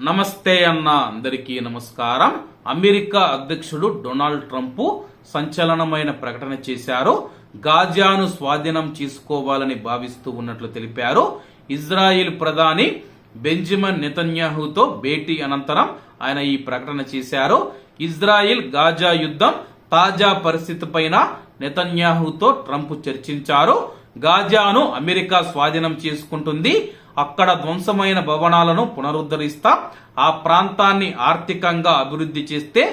నమస్తే అన్న అందరికీ నమస్కారం. అమెరికా అధ్యక్షుడు డొనాల్డ్ ట్రంప్ సంచలనమైన ప్రకటన చేశారు. గాజాను స్వాధీనం చేసుకోవాలని భావిస్తూ ఉన్నట్లు తెలిపారు. ఇజ్రాయిల్ ప్రధాని బెంజమిన్ నెతన్యాహుతో భేటీ అనంతరం ఆయన ఈ ప్రకటన చేశారు. ఇజ్రాయిల్ గాజా యుద్ధం తాజా పరిస్థితిపైన నెతన్యాహుతో ట్రంప్ చర్చించారు. గాజాను అమెరికా స్వాధీనం చేసుకుంటుంది. అక్కడ ధ్వంసమైన భవనాలను పునరుద్ధరిస్తా ఆ ప్రాంతాన్ని ఆర్థికంగా అభివృద్ధి చేస్తే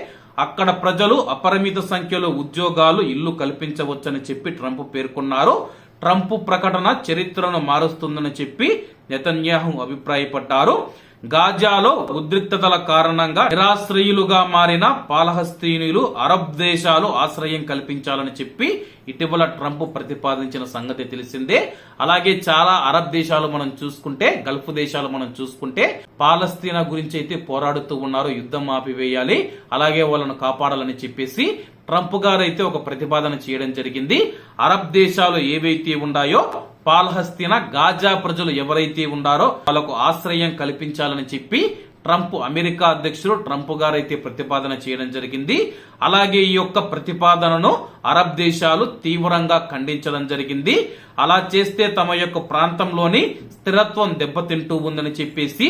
అక్కడ ప్రజలు అపరిమిత సంఖ్యలో ఉద్యోగాలు ఇల్లు కల్పించవచ్చని చెప్పి ట్రంప్ పేర్కొన్నారు. ట్రంప్ ప్రకటన చరిత్రను మారుస్తుందని చెప్పి నెతన్యాహు అభిప్రాయపడ్డారు. గాజాలో ఉద్రిక్తతల కారణంగా నిరాశ్రయులుగా మారిన పాలహస్తీనులు అరబ్ దేశాలు ఆశ్రయం కల్పించాలని చెప్పి ఇటీవల ట్రంప్ ప్రతిపాదించిన సంగతి తెలిసిందే. అలాగే చాలా అరబ్ దేశాలు మనం చూసుకుంటే గల్ఫ్ దేశాలు మనం చూసుకుంటే పాలస్తీనా గురించి అయితే పోరాడుతూ ఉన్నారు యుద్ధం ఆపివేయాలి అలాగే వాళ్ళను కాపాడాలని చెప్పేసి ట్రంప్ గారు అయితే ఒక ప్రతిపాదన చేయడం జరిగింది. అరబ్ దేశాలు ఏవైతే ఉన్నాయో పాల్హస్తీన గాజా ప్రజలు ఎవరైతే ఉన్నారో వాళ్ళకు ఆశ్రయం కల్పించాలని చెప్పి ట్రంప్ అమెరికా అధ్యక్షుడు ట్రంప్ గారు అయితే ప్రతిపాదన చేయడం జరిగింది. అలాగే ఈ యొక్క ప్రతిపాదనను అరబ్ దేశాలు తీవ్రంగా ఖండించడం జరిగింది. అలా చేస్తే తమ యొక్క ప్రాంతంలోని స్థిరత్వం దెబ్బతింటూ ఉందని చెప్పేసి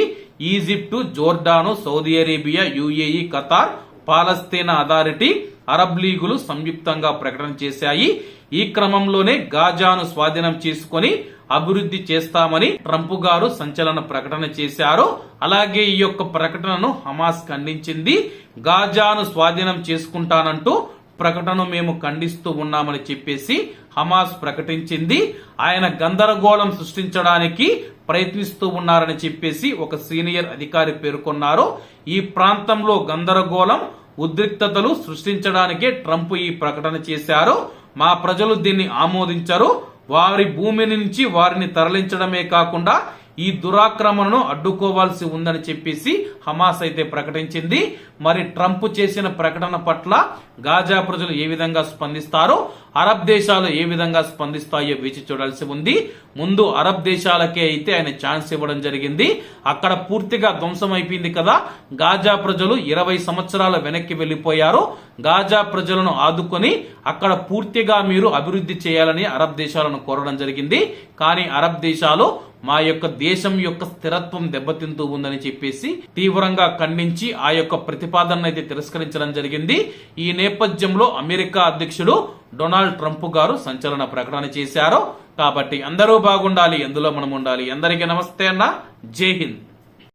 Egypt Jordan Saudi Arabia UAE Qatar పాలస్తీనా అథారిటీ అరబ్ లీగులు సంయుక్తంగా ప్రకటన చేశాయి. ఈ క్రమంలోనే గాజాను స్వాధీనం చేసుకొని అభివృద్ధి చేస్తామని ట్రంప్ గారు సంచలన ప్రకటన చేశారు. అలాగే ఈ యొక్క ప్రకటనను హమాస్ ఖండించింది. గాజాను స్వాధీనం చేసుకుంటానంటూ ప్రకటన మేము ఖండిస్తూ ఉన్నామని చెప్పేసి హమాస్ ప్రకటించింది. ఆయన గందరగోళం సృష్టించడానికి ప్రయత్నిస్తూ ఉన్నారని చెప్పేసి ఒక సీనియర్ అధికారి పేర్కొన్నారు. ఈ ప్రాంతంలో గందరగోళం ఉద్రిక్తతలు సృష్టించడానికే ట్రంప్ ఈ ప్రకటన చేశారు. మా ప్రజలు దీన్ని ఆమోదించరు. వారి భూమి నుంచి వారిని తరలించడమే కాకుండా ఈ దురాక్రమణను అడ్డుకోవాల్సి ఉందని చెప్పేసి హమాస్ అయితే ప్రకటించింది. మరి ట్రంప్ చేసిన ప్రకటన పట్ల గాజా ప్రజలు ఏ విధంగా స్పందిస్తారో అరబ్ దేశాలు ఏ విధంగా స్పందిస్తాయో వేచి చూడాల్సి ఉంది. ముందు అరబ్ దేశాలకే అయితే ఆయన ఛాన్స్ ఇవ్వడం జరిగింది. అక్కడ పూర్తిగా ధ్వంసం అయిపోయింది కదా. గాజా ప్రజలు ఇరవై సంవత్సరాల వెనక్కి వెళ్ళిపోయారు గాజా ప్రజలను ఆదుకొని అక్కడ పూర్తిగా మీరు అభివృద్ధి చేయాలని అరబ్ దేశాలను కోరడం జరిగింది. కానీ అరబ్ దేశాలు మా యొక్క దేశం యొక్క స్థిరత్వం దెబ్బతింటూ ఉందని చెప్పేసి తీవ్రంగా ఖండించి ఆ యొక్క ప్రతిపాదన అయితే తిరస్కరించడం జరిగింది. ఈ నేపథ్యంలో అమెరికా అధ్యక్షుడు డొనాల్డ్ ట్రంప్ గారు సంచలన ప్రకటన చేశారు. కాబట్టి అందరూ బాగుండాలి ఎందులో మనం ఉండాలి. అందరికీ నమస్తే అన్న. జై హింద్.